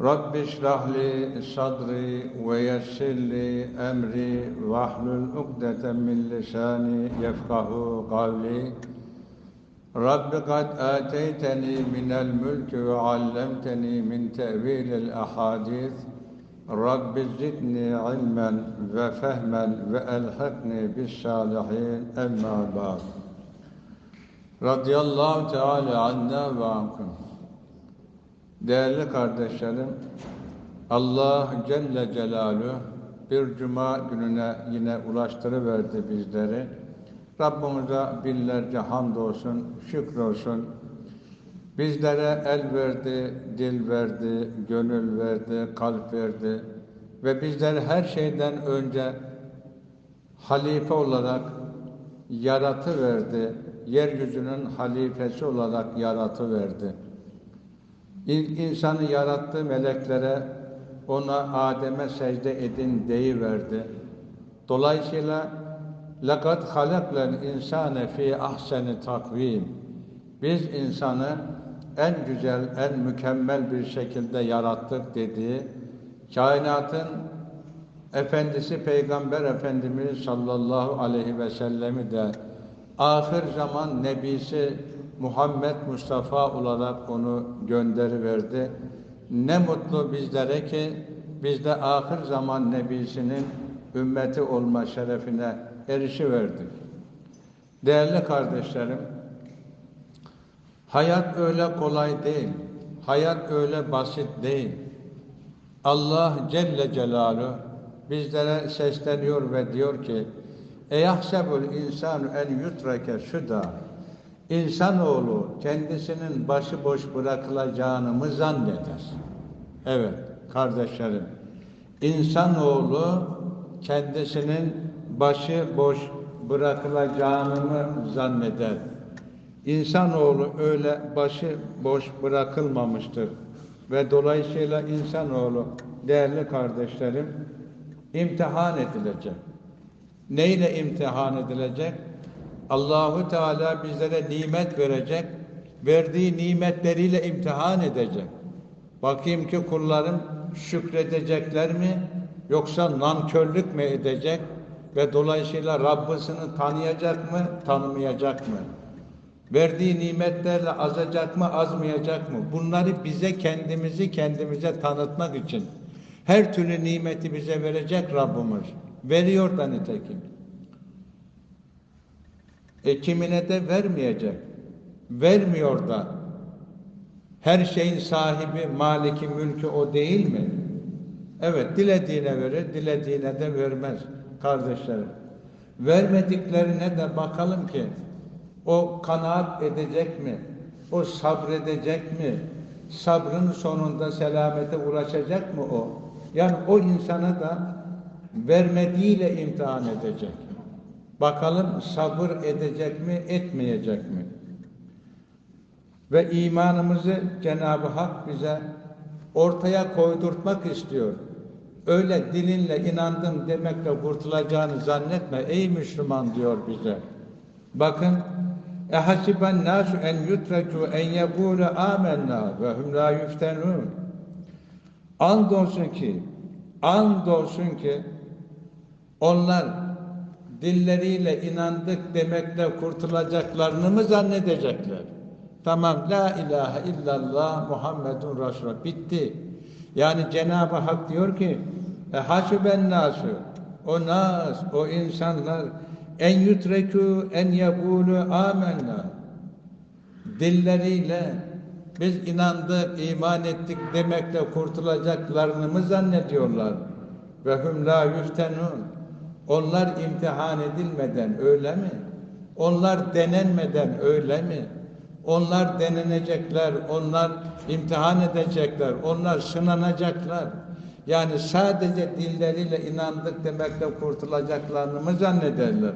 رب اشرح لي صدري ويسر لي أمري واحلل عقدة من لساني يفقه قولي. رب قد آتيتني من الملك وعلمتني من تأويل الأحاديث. رب زدني علما وفهما وألحقني بالصالحين أما بعد. رضي الله تعالى عنا وعنكم. Değerli kardeşlerim, Allah Celle Celaluhu bir cuma gününe yine ulaştırıverdi bizleri. Rabbimize binlerce hamdolsun, şükrolsun. Bizlere el verdi, dil verdi, gönül verdi, kalp verdi ve bizleri her şeyden önce halife olarak yaratı verdi. Yeryüzünün halifesi olarak yaratı verdi. İlk insanı yarattığı meleklere ona Adem'e secde edin deyiverdi. Dolayısıyla لَقَدْ خَلَقْلَ الْاِنْسَانَ ف۪ي ahseni takvim. Biz insanı en güzel, en mükemmel bir şekilde yarattık dediği, kainatın Efendisi Peygamber Efendimiz sallallahu aleyhi ve sellemi de ahir zaman nebisi Muhammed Mustafa olarak onu gönderiverdi. Ne mutlu bizlere ki biz de ahir zaman nebisinin ümmeti olma şerefine erişiverdik. Değerli kardeşlerim, hayat öyle kolay değil. Hayat öyle basit değil. Allah Celle Celaluhu bizlere sesleniyor ve diyor ki Eyahsebul insanu en yutreke süda İnsanoğlu kendisinin başıboş bırakılacağını mı zanneder? Evet kardeşlerim. İnsanoğlu kendisinin başı boş bırakılacağını mı zanneder? İnsanoğlu öyle başı boş bırakılmamıştır. Ve dolayısıyla insanoğlu değerli kardeşlerim imtihan edilecek. Neyle imtihan edilecek? Allahu Teala bizlere nimet verecek, verdiği nimetleriyle imtihan edecek. Bakayım ki kullarım şükredecekler mi yoksa nankörlük mü edecek ve dolayısıyla Rabbisini tanıyacak mı, tanımayacak mı? Verdiği nimetlerle azacak mı, azmayacak mı? Bunları bize kendimizi kendimize tanıtmak için her türlü nimeti bize verecek Rabbimiz. Veriyor da nitekim. E kimine de vermeyecek. Vermiyor da. Her şeyin sahibi, maliki, mülkü o değil mi? Evet, dilediğine verir, dilediğine de vermez kardeşlerim. Vermediklerine de bakalım ki o kanaat edecek mi? O sabredecek mi? Sabrın sonunda selamete ulaşacak mı o? Yani o insana da vermediğiyle imtihan edecek. Bakalım sabır edecek mi, etmeyecek mi? Ve imanımızı Cenab-ı Hak bize ortaya koydurtmak istiyor. Öyle dilinle inandım demekle kurtulacağını zannetme ey Müslüman diyor bize. Bakın ehasiben nasu en yutreku en yebule amenna ve hum la yuftenun. Andolsun ki andolsun ki onlar dilleriyle inandık demekle kurtulacaklarını mı zannedecekler? Tamam la ilahe illallah Muhammedun Resulullah bitti. Yani Cenab-ı Hak diyor ki e hasiben nasu o nas o insanlar en yutreku en yekulu amenna dilleriyle biz inandık, iman ettik demekle kurtulacaklarını mı zannediyorlar? Ve hum la yuftenun onlar imtihan edilmeden öyle mi? Onlar denenmeden öyle mi? Onlar denenecekler, onlar imtihan edecekler, onlar sınanacaklar. Yani sadece dilleriyle inandık demekle kurtulacaklarını mı zannederler?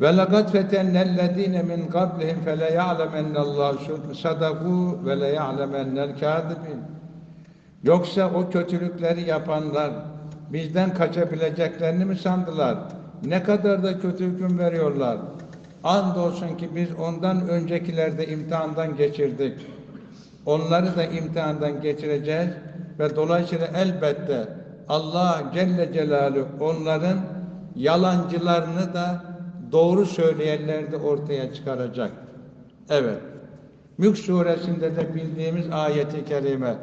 Ve lekad fetennellezine min qablihim fele ya'lemennallahu sadaku ve le ya'lemennel kâzibin. Yoksa o kötülükleri yapanlar bizden kaçabileceklerini mi sandılar? Ne kadar da kötü hüküm veriyorlar. Andolsun ki biz ondan öncekilerde imtihandan geçirdik. Onları da imtihandan geçireceğiz ve dolayısıyla elbette Allah Celle Celaluhu onların yalancılarını da doğru söyleyenleri de ortaya çıkaracak. Evet. Mülk suresinde de bildiğimiz ayeti kerime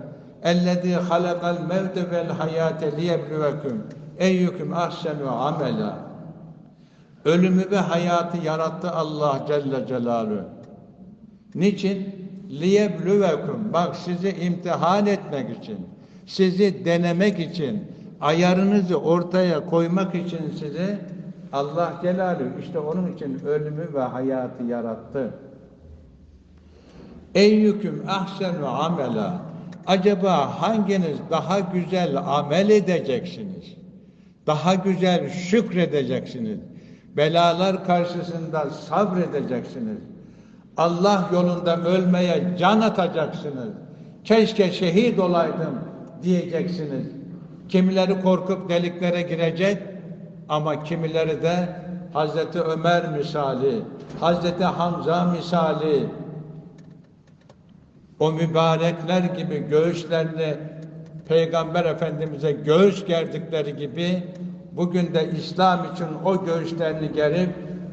اَلَّذ۪ي خَلَقَ الْمَوْتَ وَالْحَيَاةَ لِيَبْلُوَكُمْ اَيُّكُمْ اَحْسَنُ عَمَلًا Ölümü ve hayatı yarattı Allah Celle Celaluhu. Niçin? liyebluvekum bak sizi imtihan etmek için sizi denemek için ayarınızı ortaya koymak için sizi Allah Celaluhu işte onun için ölümü ve hayatı yarattı. Eyyüküm ahsenu amela acaba hanginiz daha güzel amel edeceksiniz? Daha güzel şükredeceksiniz. Belalar karşısında sabredeceksiniz. Allah yolunda ölmeye can atacaksınız. Keşke şehit olaydım diyeceksiniz. Kimileri korkup deliklere girecek ama kimileri de Hazreti Ömer misali, Hazreti Hamza misali o mübarekler gibi göğüslerini Peygamber Efendimiz'e göğüs gerdikleri gibi bugün de İslam için o göğüslerini gerip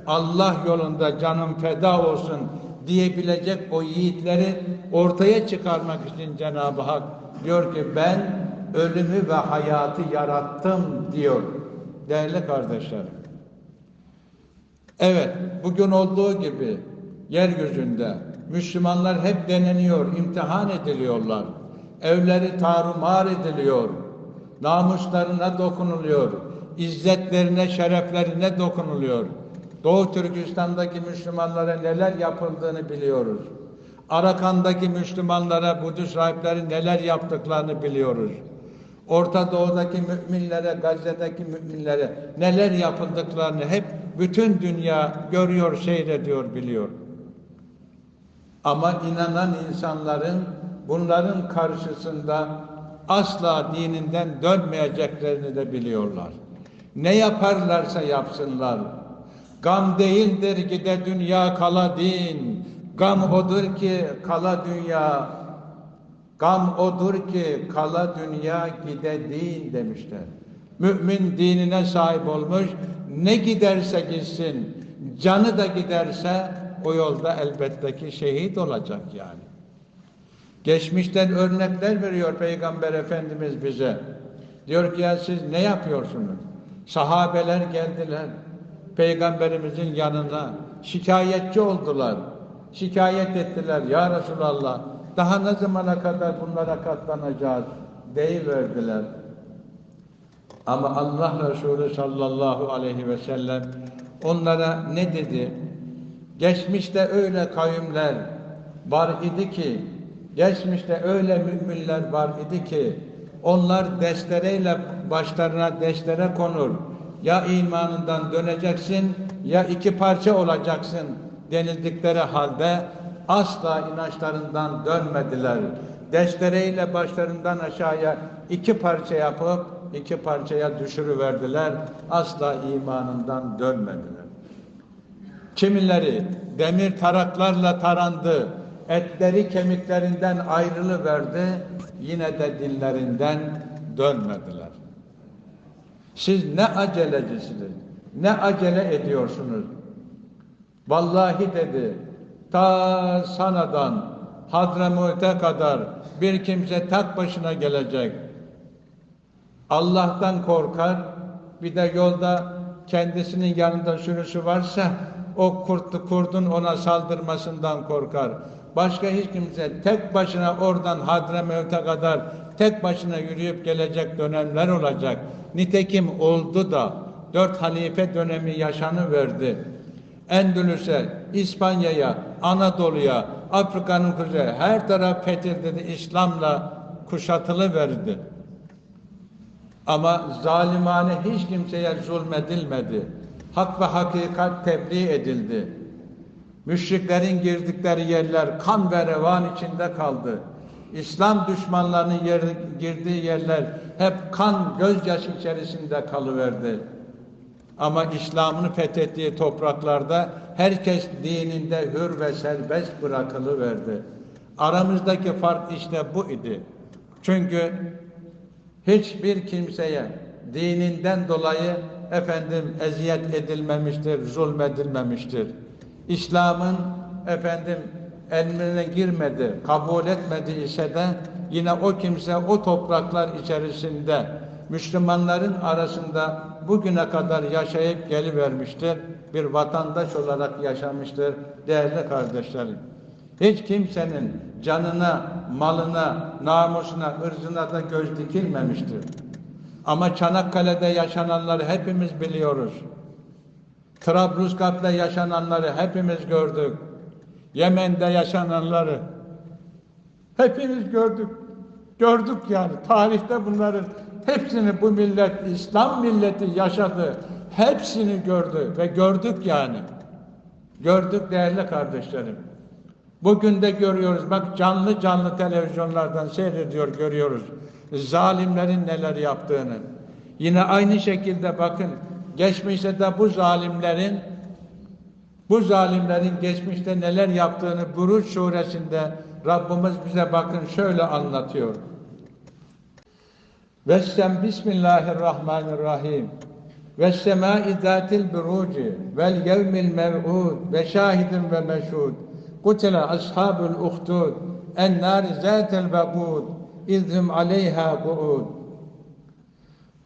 Allah yolunda canım feda olsun diyebilecek o yiğitleri ortaya çıkarmak için Cenab-ı Hak diyor ki ben ölümü ve hayatı yarattım diyor. Değerli kardeşlerim. Evet, bugün olduğu gibi yeryüzünde Müslümanlar hep deneniyor, imtihan ediliyorlar. Evleri tarumar ediliyor. Namuslarına dokunuluyor. İzzetlerine, şereflerine dokunuluyor. Doğu Türkistan'daki Müslümanlara neler yapıldığını biliyoruz. Arakan'daki Müslümanlara, Budist rahipleri neler yaptıklarını biliyoruz. Orta Doğu'daki müminlere, Gazze'deki müminlere neler yapıldıklarını hep bütün dünya görüyor, seyrediyor, biliyor. Ama inanan insanların bunların karşısında asla dininden dönmeyeceklerini de biliyorlar. Ne yaparlarsa yapsınlar. Gam değildir ki de dünya kala din. Gam odur ki kala dünya. Gam odur ki kala dünya gide din demişler. Mümin dinine sahip olmuş. Ne giderse gitsin. Canı da giderse o yolda elbette ki şehit olacak yani. Geçmişten örnekler veriyor Peygamber Efendimiz bize. Diyor ki ya siz ne yapıyorsunuz? Sahabeler geldiler. Peygamberimizin yanına şikayetçi oldular. Şikayet ettiler ya Resulallah. Daha ne zamana kadar bunlara katlanacağız deyiverdiler. Ama Allah Resulü sallallahu aleyhi ve sellem onlara ne dedi? Geçmişte öyle kavimler var idi ki, geçmişte öyle müminler var idi ki, onlar destereyle başlarına destere konur. Ya imanından döneceksin ya iki parça olacaksın denildikleri halde asla inançlarından dönmediler. Destereyle başlarından aşağıya iki parça yapıp iki parçaya düşürüverdiler. Asla imanından dönmediler. Kimileri demir taraklarla tarandı, etleri kemiklerinden ayrılıverdi, yine de dillerinden dönmediler. Siz ne acelecisiniz, ne acele ediyorsunuz? Vallahi dedi, ta Sana'dan Hadramut'e kadar bir kimse tek başına gelecek. Allah'tan korkar, bir de yolda kendisinin yanında sürüsü varsa o kurtlu kurdun ona saldırmasından korkar. Başka hiç kimse tek başına oradan Hadramut'e kadar tek başına yürüyüp gelecek dönemler olacak. Nitekim oldu da dört halife dönemi yaşanı verdi. Endülüs'e, İspanya'ya, Anadolu'ya, Afrika'nın kuzeyi her taraf fethedildi, İslam'la kuşatılı verdi. Ama zalimane hiç kimseye zulmedilmedi. Hak ve hakikat tebliğ edildi. Müşriklerin girdikleri yerler kan ve revan içinde kaldı. İslam düşmanlarının yer, girdiği yerler hep kan, gözyaşı içerisinde kalıverdi. Ama İslam'ın fethettiği topraklarda herkes dininde hür ve serbest bırakılıverdi. Aramızdaki fark işte bu idi. Çünkü hiçbir kimseye dininden dolayı efendim eziyet edilmemiştir, zulmedilmemiştir. İslam'ın efendim emrine girmedi, kabul etmedi ise de yine o kimse o topraklar içerisinde Müslümanların arasında bugüne kadar yaşayıp gelivermiştir. Bir vatandaş olarak yaşamıştır değerli kardeşlerim. Hiç kimsenin canına, malına, namusuna, ırzına da göz dikilmemiştir. Ama Çanakkale'de yaşananları hepimiz biliyoruz. Trablusgarp'ta yaşananları hepimiz gördük. Yemen'de yaşananları hepimiz gördük. Gördük yani. Tarihte bunların hepsini bu millet, İslam milleti yaşadı. Hepsini gördü ve gördük yani. Gördük değerli kardeşlerim. Bugün de görüyoruz. Bak canlı canlı televizyonlardan seyrediyor, görüyoruz. Zalimlerin neler yaptığını. Yine aynı şekilde bakın geçmişte de bu zalimlerin bu zalimlerin geçmişte neler yaptığını Buruç suresinde Rabbimiz bize bakın şöyle anlatıyor. Vessem Bismillahirrahmanirrahim. Ve semai zatil buruci vel yevmil mev'ud ve şahidin ve meşhud. Kutile ashabul uhdud en nari zatel vekud izhum aleyha kuud.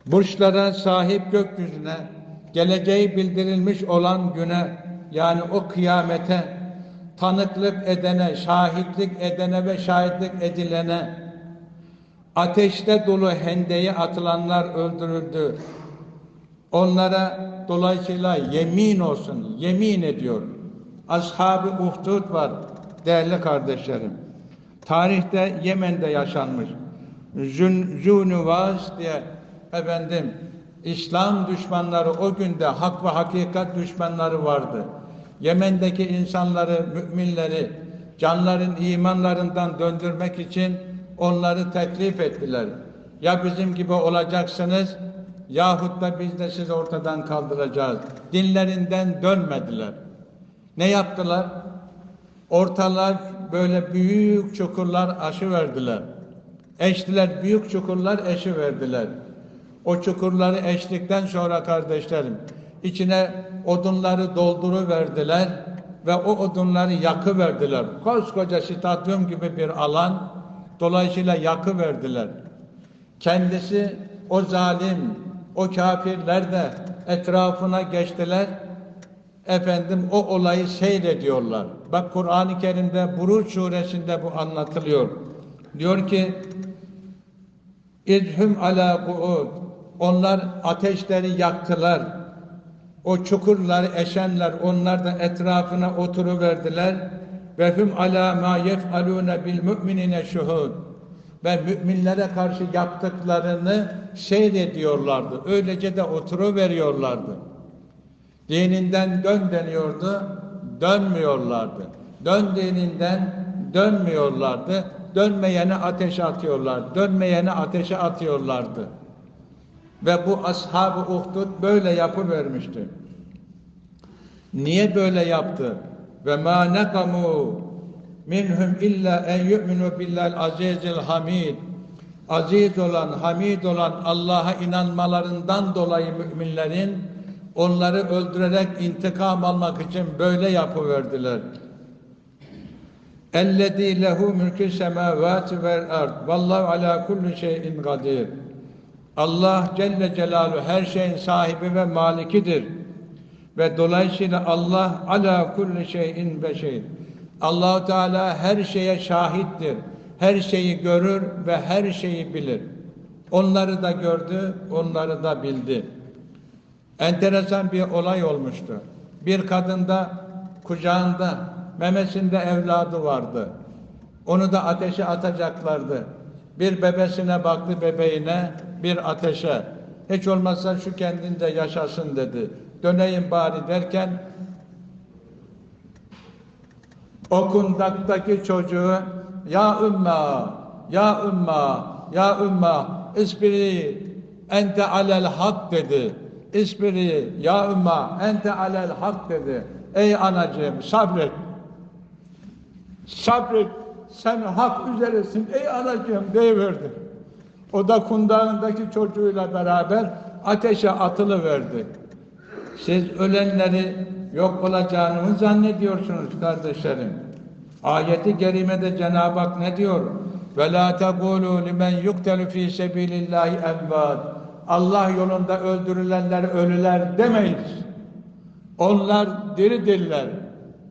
Burçlara sahip gökyüzüne geleceği bildirilmiş olan güne yani o kıyamete tanıklık edene, şahitlik edene ve şahitlik edilene ateşte dolu hendeye atılanlar öldürüldü. Onlara dolayısıyla yemin olsun, yemin ediyor. Ashab-ı Uhdud var değerli kardeşlerim. Tarihte Yemen'de yaşanmış. Zünüvaz diye efendim İslam düşmanları o günde hak ve hakikat düşmanları vardı. Yemen'deki insanları, müminleri canların imanlarından döndürmek için onları teklif ettiler. Ya bizim gibi olacaksınız yahut da biz de sizi ortadan kaldıracağız. Dinlerinden dönmediler. Ne yaptılar? Ortalar böyle büyük çukurlar aşı verdiler. Eştiler, büyük çukurlar eşi verdiler. O çukurları eştikten sonra kardeşlerim içine odunları dolduru verdiler ve o odunları yakı verdiler. Koskoca stadyum gibi bir alan dolayısıyla yakı verdiler. Kendisi o zalim, o kafirler de etrafına geçtiler. Efendim o olayı seyrediyorlar. Bak Kur'an-ı Kerim'de Buruç suresinde bu anlatılıyor. Diyor ki İzhum ala kuud onlar ateşleri yaktılar. O çukurları eşenler, onlar da etrafına oturuverdiler. Ve hum ala ma yef'alune bil müminine şuhud. Ve müminlere karşı yaptıklarını seyrediyorlardı. Öylece de oturuveriyorlardı. Dininden dön deniyordu, dönmüyorlardı. Dön dininden dönmüyorlardı. Dönmeyeni ateşe atıyorlar. Dönmeyeni ateşe atıyorlardı. Ve bu ashab-ı uhdud böyle yapıvermişti. Niye böyle yaptı? Ve ma nekamu minhum illa en yu'minu billal azizil hamid. Aziz olan, hamid olan Allah'a inanmalarından dolayı müminlerin onları öldürerek intikam almak için böyle yapıverdiler. Ellezî lehu mülkü semâvâti vel ard. Vallahu ala kulli şeyin kadir. Allah Celle Celaluhu her şeyin sahibi ve malikidir. Ve dolayısıyla Allah ala kulli şeyin şey. Allahu Teala her şeye şahittir. Her şeyi görür ve her şeyi bilir. Onları da gördü, onları da bildi. Enteresan bir olay olmuştu. Bir kadında kucağında, memesinde evladı vardı. Onu da ateşe atacaklardı. Bir bebesine baktı bebeğine, bir ateşe. Hiç olmazsa şu kendinde yaşasın dedi. döneyim bari derken o kundaktaki çocuğu ya ümma ya ümma ya ümma isbiri ente alel hak dedi. İsbiri ya ümma ente alel hak dedi. Ey anacığım sabret. Sabret sen hak üzeresin ey anacığım deyiverdi. O da kundağındaki çocuğuyla beraber ateşe atılıverdi. Siz ölenleri yok olacağını mı zannediyorsunuz kardeşlerim? Ayeti kerimede Cenab-ı Hak ne diyor? Ve la tegulu limen yuktelu fi sebilillahi emvat. Allah yolunda öldürülenler ölüler demeyiz. Onlar diridirler.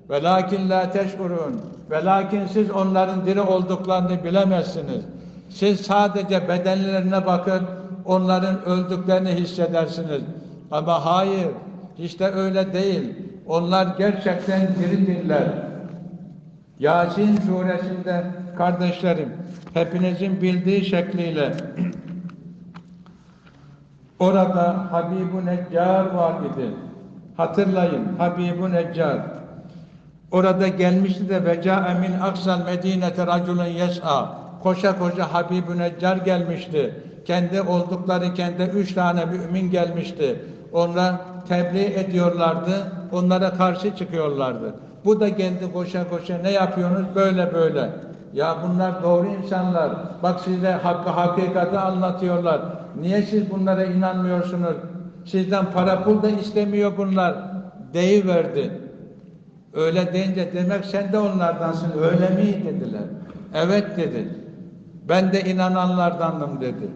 Ve lakin la teşkurun. Ve lakin siz onların diri olduklarını bilemezsiniz. Siz sadece bedenlerine bakın, onların öldüklerini hissedersiniz. Ama hayır, işte öyle değil. Onlar gerçekten diridirler. Yasin suresinde kardeşlerim, hepinizin bildiği şekliyle orada Habib-i Neccar var idi. Hatırlayın, Habib-i Neccar. Orada gelmişti de veca min aksal medinete raculun yes'a. Koşa koşa Habib-i Neccar gelmişti. Kendi oldukları kendi üç tane mümin gelmişti. Onlar tebliğ ediyorlardı. Onlara karşı çıkıyorlardı. Bu da geldi koşa koşa ne yapıyorsunuz böyle böyle. Ya bunlar doğru insanlar. Bak size hakkı hakikati anlatıyorlar. Niye siz bunlara inanmıyorsunuz? Sizden para pul da istemiyor bunlar. Deyiverdi. Öyle deyince demek sen de onlardansın. Öyle mi dediler. Evet dedi. Ben de inananlardandım dedi.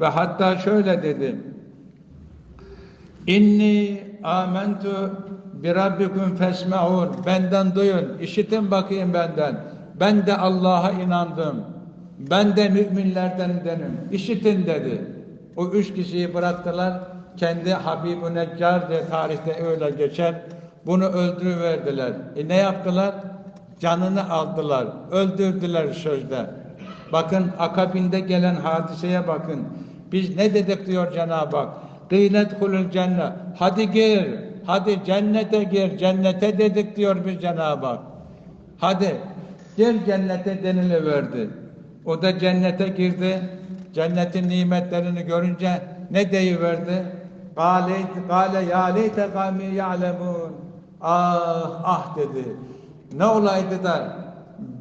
Ve hatta şöyle dedi. İnni amentu bi rabbikum fesme'un. Benden duyun, işitin bakayım benden. Ben de Allah'a inandım. Ben de müminlerdendenim. İşitin dedi. O üç kişiyi bıraktılar. Kendi Habib-i Neccar diye tarihte öyle geçer. Bunu öldürüverdiler. E ne yaptılar? Canını aldılar. Öldürdüler sözde. Bakın akabinde gelen hadiseye bakın. Biz ne dedik diyor Cenab-ı Hak. Kıylet kulul cennet. Hadi gir. Hadi cennete gir. Cennete dedik diyor biz Cenab-ı Hak. Hadi gir cennete deniliverdi. O da cennete girdi. Cennetin nimetlerini görünce ne deyiverdi? Kale, ya leyte kavmi ya'lemun. Ah ah dedi. Ne olaydı da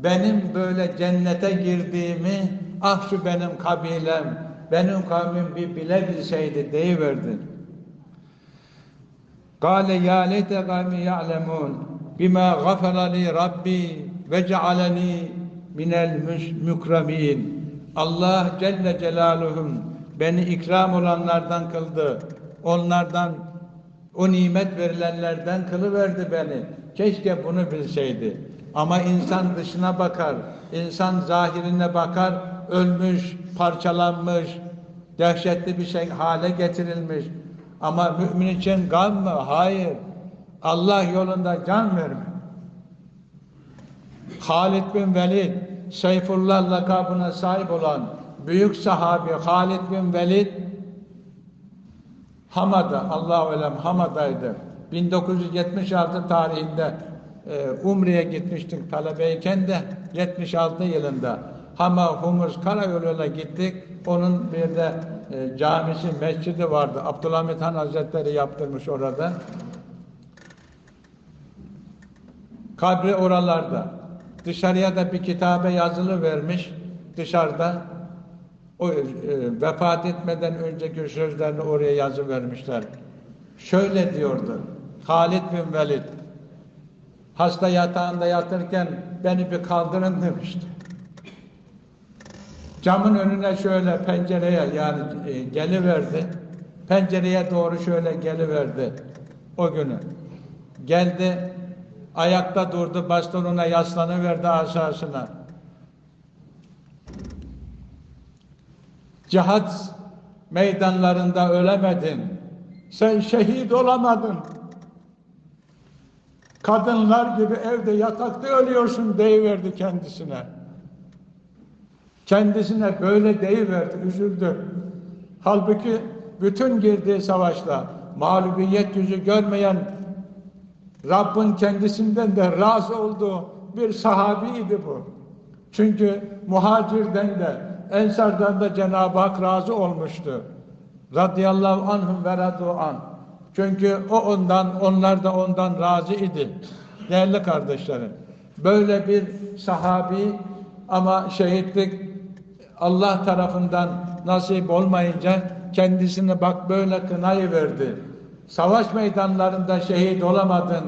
benim böyle cennete girdiğimi ah şu benim kabilem, benim kavmim bir bilebilseydi deyiverdi. Kale ya leyte kavmi ya'lemun bima gafara rabbi ve cealeni minel mükremin. Allah Celle Celaluhum beni ikram olanlardan kıldı. Onlardan o nimet verilenlerden kılıverdi beni. Keşke bunu bilseydi. Ama insan dışına bakar, insan zahirine bakar, ölmüş, parçalanmış, dehşetli bir şey hale getirilmiş. Ama mümin için gam mı? Hayır. Allah yolunda can verme. Halid bin Velid, Seyfullah lakabına sahip olan büyük sahabi Halid bin Velid Hamada, Allah ölem Hamada'ydı. 1976 tarihinde e, Umre'ye gitmiştik talebeyken de 76 yılında Hama Humus Karayolu'na gittik. Onun bir de e, camisi, mescidi vardı. Abdülhamit Han Hazretleri yaptırmış orada. Kabri oralarda. Dışarıya da bir kitabe yazılı vermiş dışarıda. O e, vefat etmeden önceki sözlerini oraya yazı vermişler. Şöyle diyordu. Halid bin Velid hasta yatağında yatırken beni bir kaldırın demişti. Camın önüne şöyle pencereye yani e, geliverdi. Pencereye doğru şöyle geliverdi o günü. Geldi, ayakta durdu, bastonuna yaslanıverdi asasına. Cihat meydanlarında ölemedin. Sen şehit olamadın. Kadınlar gibi evde yatakta ölüyorsun deyiverdi kendisine. Kendisine böyle deyiverdi, üzüldü. Halbuki bütün girdiği savaşta mağlubiyet yüzü görmeyen Rabbin kendisinden de razı olduğu bir sahabiydi bu. Çünkü muhacirden de ensardan da Cenab-ı Hak razı olmuştu. Radıyallahu anhum ve an. Çünkü o ondan, onlar da ondan razı idi. Değerli kardeşlerim, böyle bir sahabi ama şehitlik Allah tarafından nasip olmayınca kendisini bak böyle kınayı verdi. Savaş meydanlarında şehit olamadın.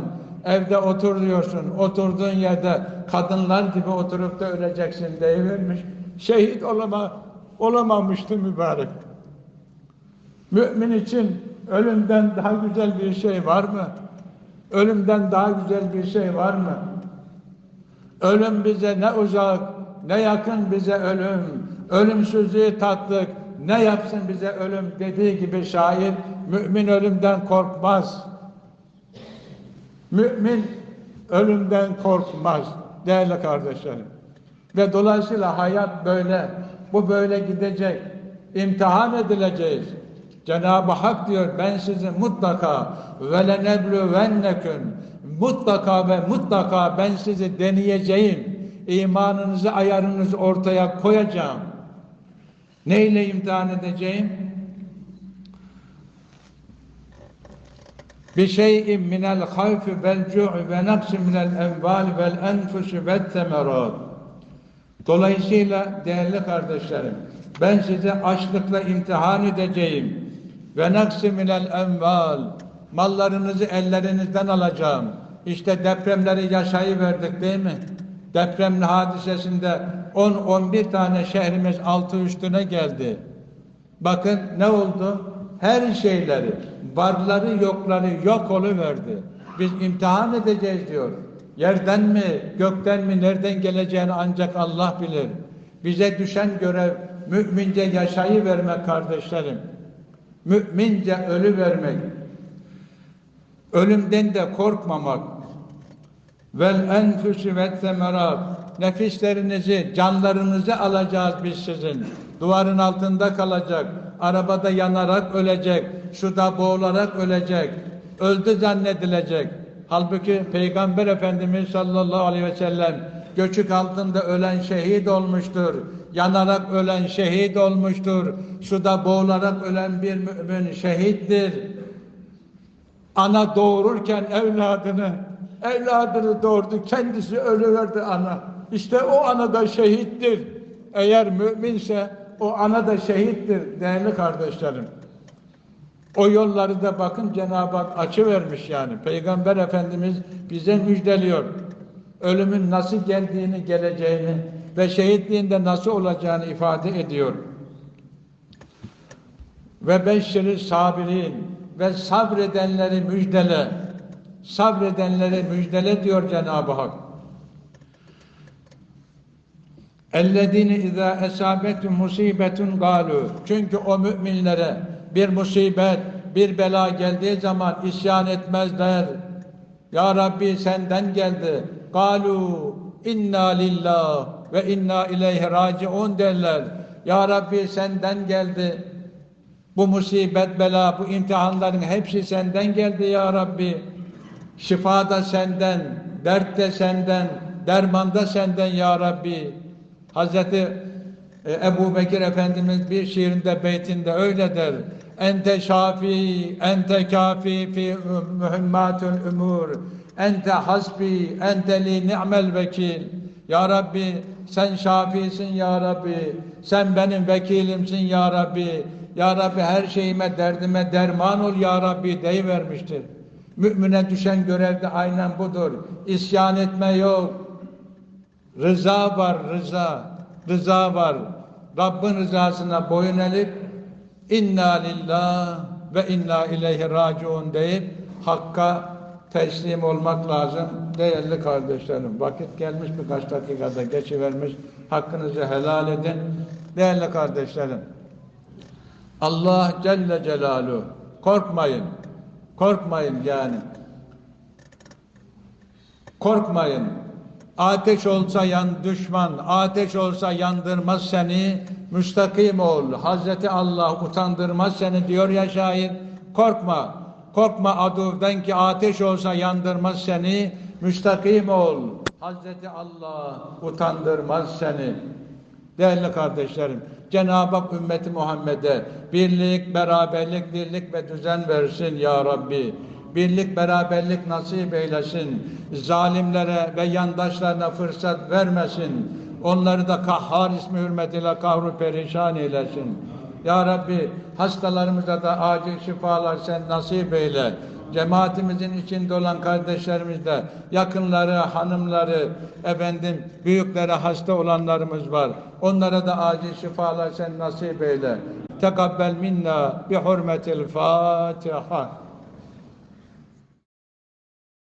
Evde oturuyorsun. Oturduğun yerde kadınlar gibi oturup da öleceksin deyivermiş. Şehit olama, olamamıştı mübarek. Mümin için ölümden daha güzel bir şey var mı? Ölümden daha güzel bir şey var mı? Ölüm bize ne uzak, ne yakın bize ölüm. Ölümsüzlüğü tattık, ne yapsın bize ölüm dediği gibi şair, mümin ölümden korkmaz. Mümin ölümden korkmaz değerli kardeşlerim. Ve dolayısıyla hayat böyle, bu böyle gidecek, imtihan edileceğiz. Cenab-ı Hak diyor ben sizi mutlaka ve lenebluwenneküm mutlaka ve mutlaka ben sizi deneyeceğim. İmanınızı, ayarınızı ortaya koyacağım. Neyle imtihan edeceğim? Bir şeyin minel havfi vel cu'i ve naqsi minel enval vel enfusi ve temerat. Dolayısıyla değerli kardeşlerim, ben size açlıkla imtihan edeceğim. Ve naqsi minel enval. Mallarınızı ellerinizden alacağım. İşte depremleri yaşayıverdik değil mi? Deprem hadisesinde 10-11 tane şehrimiz altı üstüne geldi. Bakın ne oldu? Her şeyleri, varları yokları yok oluverdi. Biz imtihan edeceğiz diyor. Yerden mi, gökten mi, nereden geleceğini ancak Allah bilir. Bize düşen görev mümince yaşayı vermek kardeşlerim. Mümince ölü vermek. Ölümden de korkmamak. Vel enfüsü ve semerat. Nefislerinizi, canlarınızı alacağız biz sizin. Duvarın altında kalacak. Arabada yanarak ölecek. Suda boğularak ölecek. Öldü zannedilecek. Halbuki Peygamber Efendimiz sallallahu aleyhi ve sellem göçük altında ölen şehit olmuştur. Yanarak ölen şehit olmuştur. Suda boğularak ölen bir mümin şehittir. Ana doğururken evladını, evladını doğurdu, kendisi ölüverdi ana. İşte o ana da şehittir. Eğer müminse o ana da şehittir değerli kardeşlerim. O yolları da bakın Cenab-ı Hak açı vermiş yani. Peygamber Efendimiz bize müjdeliyor. Ölümün nasıl geldiğini, geleceğini ve şehitliğinde nasıl olacağını ifade ediyor. Ve beşşiri sabirin ve sabredenleri müjdele. Sabredenleri müjdele diyor Cenab-ı Hak. اَلَّذ۪ينَ اِذَا اَسَابَتُ musibetun galu. Çünkü o müminlere bir musibet, bir bela geldiği zaman isyan etmezler. Ya Rabbi senden geldi. Galu inna lillah ve inna ileyhi raciun derler. Ya Rabbi senden geldi. Bu musibet, bela, bu imtihanların hepsi senden geldi ya Rabbi. Şifa da senden, dert de senden, derman da senden ya Rabbi. Hazreti e, Ebu Bekir Efendimiz bir şiirinde, beytinde öyle der. Ente şafi, ente kafi fi mühimmatül umur. Ente hasbi, ente li ni'mel vekil. Ya Rabbi sen şafisin ya Rabbi. Sen benim vekilimsin ya Rabbi. Ya Rabbi her şeyime, derdime derman ol ya Rabbi deyivermiştir. Mümine düşen görev de aynen budur. İsyan etme yok. Rıza var, rıza. Rıza var. Rabbin rızasına boyun eğip inna lillah ve inna ileyhi raciun deyip hakka teslim olmak lazım. Değerli kardeşlerim, vakit gelmiş birkaç dakikada geçivermiş. Hakkınızı helal edin. Değerli kardeşlerim, Allah Celle Celaluhu korkmayın. Korkmayın yani. Korkmayın. Ateş olsa yan düşman, ateş olsa yandırmaz seni, müstakim ol. Hazreti Allah utandırmaz seni diyor ya şair. Korkma. Korkma aduvden ki ateş olsa yandırmaz seni. Müstakim ol. Hazreti Allah utandırmaz seni. Değerli kardeşlerim, Cenab-ı Hak ümmeti Muhammed'e birlik, beraberlik, dirlik ve düzen versin ya Rabbi. Birlik, beraberlik nasip eylesin. Zalimlere ve yandaşlarına fırsat vermesin. Onları da kahhar ismi hürmetiyle kahru perişan eylesin. Ya Rabbi hastalarımıza da acil şifalar sen nasip eyle. Cemaatimizin içinde olan kardeşlerimiz de yakınları, hanımları, efendim büyüklere hasta olanlarımız var. Onlara da acil şifalar sen nasip eyle. Tekabbel minna bi hurmetil Fatiha.